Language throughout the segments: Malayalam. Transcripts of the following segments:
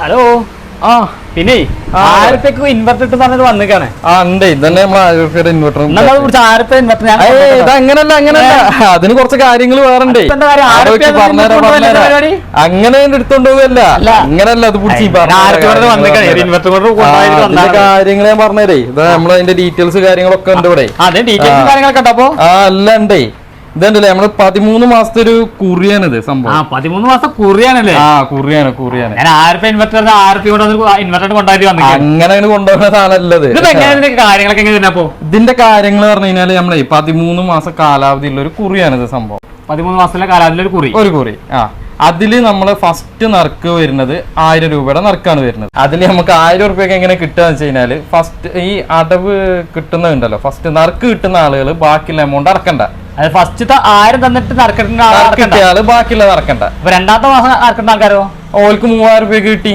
ഹലോ ആ പിന്നെ? ആരത്തേക്ക് ആയിരത്തേക്ക് ഇൻവെർട്ടർ ഇട്ട് പറഞ്ഞത് വന്നിക്കാണ് ആ ഉണ്ട്. ഇതന്നെ നമ്മളെ ഇൻവെർട്ടർ നമ്മൾ കുറിച്ച് ആയിരത്തെ ഇൻവെർട്ടർ ഇത് അങ്ങനല്ല. അങ്ങനല്ല അതിന് കുറച്ച് കാര്യങ്ങൾ വേറുണ്ട്. പറഞ്ഞുതരാം, പറഞ്ഞുതരാം. അങ്ങനെ എടുത്തോണ്ട് പോവല്ല. അങ്ങനല്ല അത് പിടിച്ച് കാര്യങ്ങൾ പറഞ്ഞുതരാം. ഞാൻ പറഞ്ഞതേ ഇത് നമ്മളതിന്റെ ഡീറ്റെയിൽസ് കാര്യങ്ങളൊക്കെ ഉണ്ട് ഇവിടെ. അതെ ഡീറ്റെയിൽസ് കാര്യങ്ങൾ കണ്ടപ്പോ ഉണ്ട് ആ അല്ല ഉണ്ടേ. ഇതുണ്ടല്ലേ നമ്മൾ പതിമൂന്ന് മാസത്തെ ഒരു കുറിയാണിത് സംഭവം. പതിമൂന്ന് മാസം കുറിയാണല്ലേ? ആ കുറിയാണ് കുറിയാണ്. ഞാൻ ഇൻവെർട്ടർ കൊണ്ട് ഇൻവെർട്ടർ കൊണ്ടായിട്ട് വന്നു അങ്ങനെ കൊണ്ടുപോകുന്ന സാധനമല്ലത്. കാര്യങ്ങളൊക്കെ എങ്ങനെ ഇതിന്റെ കാര്യങ്ങൾ പറഞ്ഞു കഴിഞ്ഞാൽ നമ്മളെ പതിമൂന്ന് മാസം കാലാവധി ഉള്ള ഒരു കുറിയാണിത് സംഭവം. പതിമൂന്ന് മാസത്തിലെ കാലാവധിയിൽ ഒരു കുറി? ഒരു കുറി ആ. അതിൽ നമ്മൾ ഫസ്റ്റ് നറുക്ക് വരുന്നത് ആയിരം രൂപയുടെ നറുക്കാണ് വരുന്നത്. അതിൽ നമുക്ക് ആയിരം റുപ്യൊക്കെ എങ്ങനെ കിട്ടുക വെച്ച് കഴിഞ്ഞാൽ ഫസ്റ്റ് ഈ അടവ് കിട്ടുന്നുണ്ടല്ലോ ഫസ്റ്റ് നറുക്ക് കിട്ടുന്ന ആളുകൾ ബാക്കിയുള്ള എമൗണ്ട് അറക്കണ്ട അത് ഫസ്റ്റ് ആയിരം തന്നിട്ട് നറുക്കെടുക്കുന്ന ആളെ ബാക്കിയുള്ള അറക്കണ്ട അപ്പൊ രണ്ടാമത്തെ മാസം അറക്കുന്ന ആൾക്കാരോ? ഓൾക്ക് മൂവായിരം രൂപ കിട്ടി.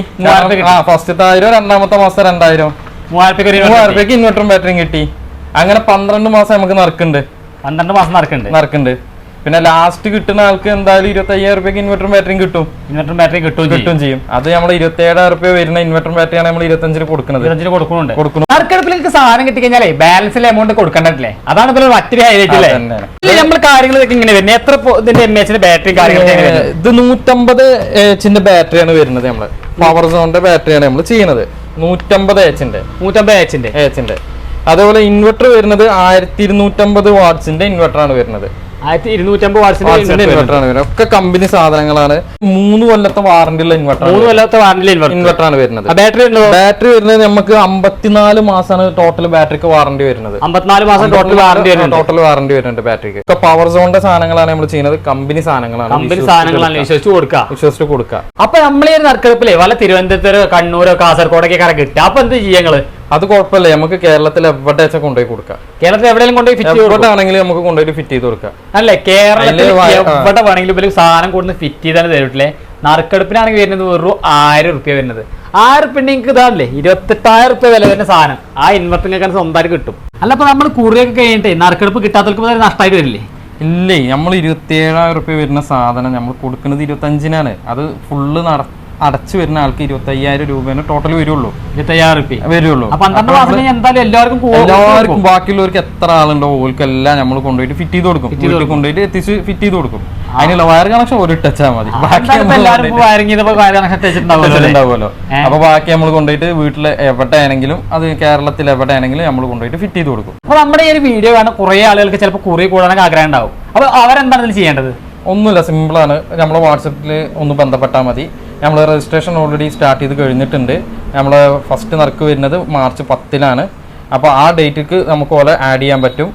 ഫസ്റ്റത്തെ ആയിരം രണ്ടാമത്തെ മാസം രണ്ടായിരം. മൂവായിരം മൂവായിരം. രൂപയ്ക്ക് ഇൻവെർട്ടറും ബാറ്ററിയും കിട്ടി. അങ്ങനെ പന്ത്രണ്ട് മാസം നമുക്ക് നറുക്കുണ്ട് പന്ത്രണ്ട് മാസം നറുക്കുണ്ട് നറുക്കുണ്ട് പിന്നെ ലാസ്റ്റ് കിട്ടുന്ന ആൾക്ക് എന്തായാലും ഇരുപത്തി അയ്യായിരം രൂപയ്ക്ക് ഇൻവെർട്ടർ ബാറ്ററിയും കിട്ടും. ഇൻവെർട്ടർ ബാറ്ററി കിട്ടും കിട്ടും ചെയ്യും. അത് നമ്മൾ ഇരുപത്തി ഏഴായിരം റുപ്യ വരുന്ന ഇൻവെർട്ടർ ബാറ്ററിയാണ് നമ്മൾ ഇരുപത്തഞ്ചിന് കൊടുക്കുന്നത്. ഇരുപത്തഞ്ചിന് കൊടുക്കുന്നുണ്ട്. കൊടുക്കുന്നു. നറുക്കെടുപ്പിലേക്ക് സാധനം കിട്ടിക്കഴിഞ്ഞാലേ ബാലൻസിൽ എമൗണ്ട് കൊടുക്കണ്ടല്ലേ അതാണ് ഇതിൽ മറ്റൊരു ഹൈലൈറ്റ് അല്ലേ. നമ്മൾ കാര്യങ്ങൾ ഇങ്ങനെ വരുന്നത് എത്ര ഇതിന്റെ എം എച്ചിന്റെ ബാറ്ററി കാര്യങ്ങൾ? ഇത് നൂറ്റമ്പത് എച്ചിന്റെ ബാറ്ററിയാണ് വരുന്നത് നമ്മൾ. പവർ സോണിന്റെ ബാറ്ററിയാണ് നമ്മൾ ചെയ്യുന്നത്. നൂറ്റമ്പത് എച്ചിന്റെ നൂറ്റമ്പത് എച്ചിന്റെ എച്ചിന്റെ അതേപോലെ ഇൻവെർട്ടർ വരുന്നത് ആയിരത്തി ഇരുന്നൂറ്റമ്പത് വാട്സിന്റെ ഇൻവെർട്ടർ ആണ് വരുന്നത്. ഒക്കെ കമ്പനി സാധനങ്ങളാണ്. മൂന്ന് കൊല്ലത്തെ വാറണ്ടി ഉള്ള ഇൻവെർട്ടർ മൂന്ന് കൊല്ലത്തെ വാറന്റി ഇൻവെർട്ടർ ആണ് വരുന്നത്. ബാറ്ററി ഉണ്ടോ ബാറ്ററി വരുന്നത് നമുക്ക് അമ്പത്തിനാല് മാസമാണ് ടോട്ടൽ ബാറ്ററിക്ക് വാറണ്ടി വരുന്നത്. അമ്പത്തിനാല് മാസം ടോട്ടൽ വാറന്റി വരുന്നത് ടോട്ടൽ വാറണ്ടി വരുന്നുണ്ട് ബാറ്ററിക്ക് ഒക്കെ പവർ സോണിന്റെ സാധനങ്ങളാണ് നമ്മൾ ചെയ്യുന്നത്. കമ്പനി സാധനങ്ങളാണ്. കമ്പനി സാധനങ്ങളാണ്. വിശ്വസിച്ച് കൊടുക്കുക. വിശ്വസിച്ച് കൊടുക്കുക. അപ്പൊ നമ്മൾ ഈ ഒരു നറുക്കെടുപ്പില്ലേ വല്ല തിരുവനന്തപുരത്തോ കണ്ണൂരോ കാസർഗോഡൊക്കെ കാരണം കിട്ടുക അപ്പൊ എന്ത് ചെയ്യാ അത് കുഴപ്പമില്ല. നമുക്ക് കേരളത്തിൽ എവിടെ വെച്ചാൽ കൊണ്ടുപോയി കൊടുക്കാം. കേരളത്തിൽ എവിടെയെങ്കിലും കൊണ്ടുപോയി ഫിറ്റ് എവിടെ ആണെങ്കിലും നമുക്ക് കൊണ്ടുപോയി ഫിറ്റ് ചെയ്ത് കൊടുക്കാം. അല്ലേ? കേരളത്തിൽ. എവിടെ വേണമെങ്കിലും ഇവർ സാധനം കൊടുത്ത് ഫിറ്റ് ചെയ്താണ് തരൂട്ടില്ലേ? നറുക്കെടുപ്പിനാണെങ്കിൽ വരുന്നത് വെറും ആയിരം റുപ്യ വരുന്നത്. ആയിരം റുപ്യ നിങ്ങൾക്ക് ഇതാണല്ലേ ഇരുപത്തെട്ടായിരം റുപ്യ വില വരുന്ന സാധനം. ആ ഇൻവെർട്ടർ നിങ്ങൾക്ക് സ്വന്തമായിട്ട് കിട്ടും. അല്ല അപ്പൊ നമ്മൾ കുറിയൊക്കെ കഴിഞ്ഞിട്ട് നറുക്കെടുപ്പ് കിട്ടാത്തവർക്ക് നഷ്ടമായിട്ട് വരില്ലേ? ഇല്ലേ? നമ്മൾ ഇരുപത്തി ഏഴായിരം റുപ്യ വരുന്ന സാധനം നമ്മൾ കൊടുക്കുന്നത് ഇരുപത്തഞ്ചിനാണ്. അത് ഫുള്ള് നട അടച്ചു വരുന്ന ആൾക്ക് ഇരുപത്തയ്യായിരം രൂപയാണ് ടോട്ടൽ വരുള്ളൂ. വരുള്ളൂ. എല്ലാവർക്കും എല്ലാവർക്കും ബാക്കിയുള്ളവർക്ക് എത്ര ആളുണ്ടോ ഓൽക്കെല്ലാം നമ്മൾ കൊണ്ടുപോയിട്ട് ഫിറ്റ് ചെയ്ത് കൊടുക്കും. വീട്ടിൽ കൊണ്ടുപോയിട്ട് എത്തിച്ച് ഫിറ്റ് ചെയ്ത് കൊടുക്കും. അതിനുള്ള വയർ കണക്ഷൻ ഒരു ടച്ചാ മതി. നമ്മൾ? ഉണ്ടാവുമല്ലോ അപ്പൊ ബാക്കി നമ്മൾ കൊണ്ടുപോയിട്ട് വീട്ടിൽ എവിടെയാണെങ്കിലും അത് കേരളത്തിൽ എവിടെയാണെങ്കിലും നമ്മൾ കൊണ്ടുപോയിട്ട് ഫിറ്റ് ചെയ്ത് കൊടുക്കും. അപ്പൊ നമ്മുടെ ഈ ഒരു വീഡിയോ കാണാൻ കുറെ ആളുകൾക്ക് ചിലപ്പോൾ കുറി കൂടാനൊക്കെ ആഗ്രഹം ഉണ്ടാവും. അപ്പൊ അവരെന്താണ് ചെയ്യേണ്ടത്? ഒന്നുമില്ല സിമ്പിളാണ് നമ്മൾ വാട്സപ്പിൽ ഒന്ന് ബന്ധപ്പെട്ടാൽ മതി. നമ്മൾ രജിസ്ട്രേഷൻ ഓൾറെഡി സ്റ്റാർട്ട് ചെയ്ത് കഴിഞ്ഞിട്ടുണ്ട്. നമ്മൾ ഫസ്റ്റ് നറുക്ക് വരുന്നത് മാർച്ച് പത്തിലാണ്. അപ്പോൾ ആ ഡേറ്റിക്ക് നമുക്ക് ഓലെ ആഡ് ചെയ്യാൻ പറ്റും.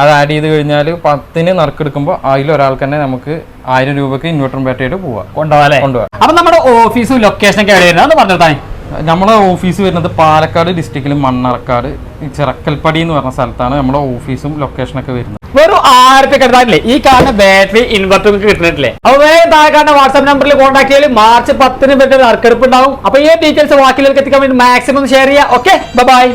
അത് ആഡ് ചെയ്ത് കഴിഞ്ഞാൽ പത്തിന് നറുക്കെടുക്കുമ്പോൾ അതിലൊരാൾക്ക് തന്നെ നമുക്ക് ആയിരം രൂപയ്ക്ക് ഇൻവെർട്ടർ ബാറ്ററിയായിട്ട് പോവാം. കൊണ്ടുപോകാം കൊണ്ടുപോകാം അപ്പം നമ്മുടെ ഓഫീസും ലൊക്കേഷനൊക്കെ എവിടെയായിരുന്നു? വരുന്നത് പറഞ്ഞു താൻ? നമ്മളെ ഓഫീസ് വരുന്നത് പാലക്കാട് ഡിസ്ട്രിക്റ്റിൽ മണ്ണാർക്കാട് ചിറക്കൽപ്പടി എന്ന് പറഞ്ഞ സ്ഥലത്താണ് നമ്മുടെ ഓഫീസും ലൊക്കേഷനൊക്കെ വരുന്നത്. വെറും ആയിരത്തി കിടത്താനില്ലേ ഈ കാണുന്ന ബാറ്ററി ഇൻവെർട്ടർ കിട്ടുന്നില്ലേ? അപ്പൊ വേറെ താഴെ കാണുന്ന വാട്സ്ആപ്പ് നമ്പറിൽ കോൺടാക്ട് ചെയ്താൽ മാർച്ച് പത്തിന് പറ്റുന്ന നറുക്കെടുപ്പ് ഉണ്ടാവും. അപ്പൊ ഈ ഡീറ്റെയിൽസ് വാക്കിലേക്ക് എത്തിക്കാൻ വേണ്ടി മാക്സിമം ഷെയർ ചെയ്യുക ഓക്കെ ബൈ